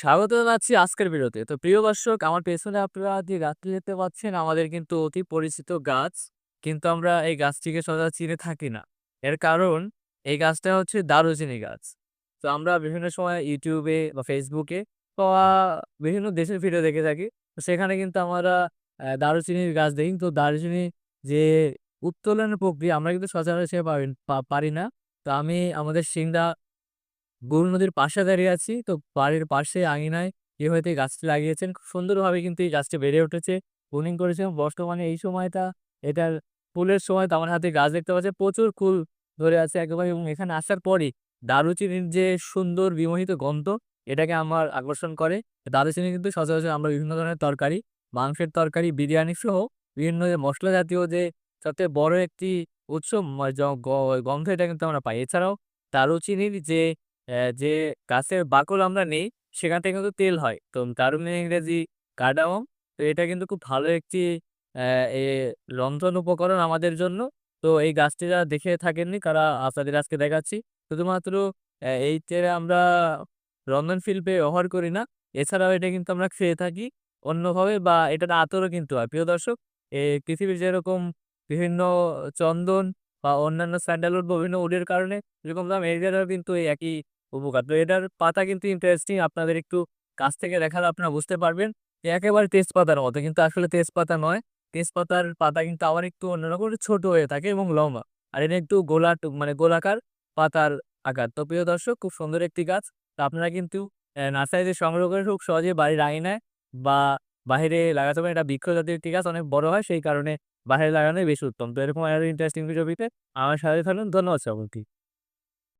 স্বাগত জানাচ্ছি আজকের ভিডিওতে। তো প্রিয় দর্শক, আমার পেছনে আপনারা যে গাছটি দেখতে পাচ্ছেন, আমাদের কিন্তু অতি পরিচিত গাছ। কিন্তু আমরা এই গাছটিকে সচরাচর চিনে থাকি না। এর কারণ, এই গাছটা হচ্ছে দারুচিনি গাছ। তো আমরা বিভিন্ন সময় ইউটিউবে বা ফেসবুকে বা বিভিন্ন দেশের ভিডিও দেখে থাকি। তো সেখানে কিন্তু আমরা দারুচিনির গাছ দেখি। তো দারুচিনি যে উত্তোলনের প্রক্রিয়া আমরা কিন্তু সচরাচর সে পারি না। তো আমি আমাদের সিংড়া গরু নদীর পাশে দাঁড়িয়ে আছি। তো বাড়ির পাশে আঙিনায় কেউ হয়তো এই গাছটি লাগিয়েছেন। খুব সুন্দরভাবে কিন্তু এই গাছটি বেড়ে উঠেছে। প্রুনিং করেছেন। বর্তমানে এই সময়টা এটার ফুলের সময় তো আমার হাতে গাছ দেখতে পাচ্ছেন প্রচুর ফুল ধরে আছে একেবারে এবং এখানে আসার পরই দারুচিনির যে সুন্দর বিমোহিত গন্ধ এটাকে আমার আকর্ষণ করে। দারুচিনি কিন্তু সচরাচর আমরা বিভিন্ন ধরনের তরকারি, মাংসের তরকারি, বিরিয়ানি সহ বিভিন্ন যে মশলা জাতীয় যে সবচেয়ে বড় একটি উৎস গন্ধ এটা কিন্তু আমরা পাই। এছাড়াও দারুচিনির যে যে গাছের বাকল আমরা নেই, সেখান থেকে কিন্তু তেল হয়। তো দারুচিনির ইংরেজি কার্ডামম। তো এটা কিন্তু খুব ভালো একটি রন্ধন উপকরণ আমাদের জন্য। তো এই গাছটি যারা দেখে থাকেননি, তারা আপনাদের আজকে দেখাচ্ছি। শুধুমাত্র অ্যা এইটারে আমরা রন্ধনশিল্পে ব্যবহার করি না। এছাড়াও এটা কিন্তু আমরা খেয়ে থাকি অন্যভাবে বা এটার আতরও কিন্তু হয়। প্রিয় দর্শক পৃথিবীর যেরকম বিভিন্ন চন্দন বা অন্যান্য স্যান্ডালউড বিভিন্ন উডের কারণে যেরকম দাম এটারও কিন্তু এই একই উপকার। তো এটার পাতা কিন্তু ইন্টারেস্টিং আপনাদের একটু কাছ থেকে দেখালে আপনারা বুঝতে পারবেন। একেবারে তেজপাতার মতো কিন্তু আসলে তেজপাতা নয়। তেজপাতার পাতা কিন্তু আবার একটু অন্যরকম ছোট হয়ে থাকে এবং লম্বা। আর এটা একটু গোলাট মানে গোলাকার পাতার আকার। তো প্রিয় দর্শক, খুব সুন্দর একটি গাছ। তো আপনারা কিন্তু নার্সারিতে সংগ্রহ করে খুব সহজেই বাড়ির আঙিনায় বা বাহিরে লাগাতে পারেন। এটা বৃক্ষ জাতীয় একটি গাছ, অনেক বড় হয়, সেই কারণে বাহিরে লাগানোই বেশি উত্তম। তো এরকম আরও ইন্টারেস্টিং ভিডিও পেতে আমার সাথে থাকুন। ধন্যবাদ সকলকে।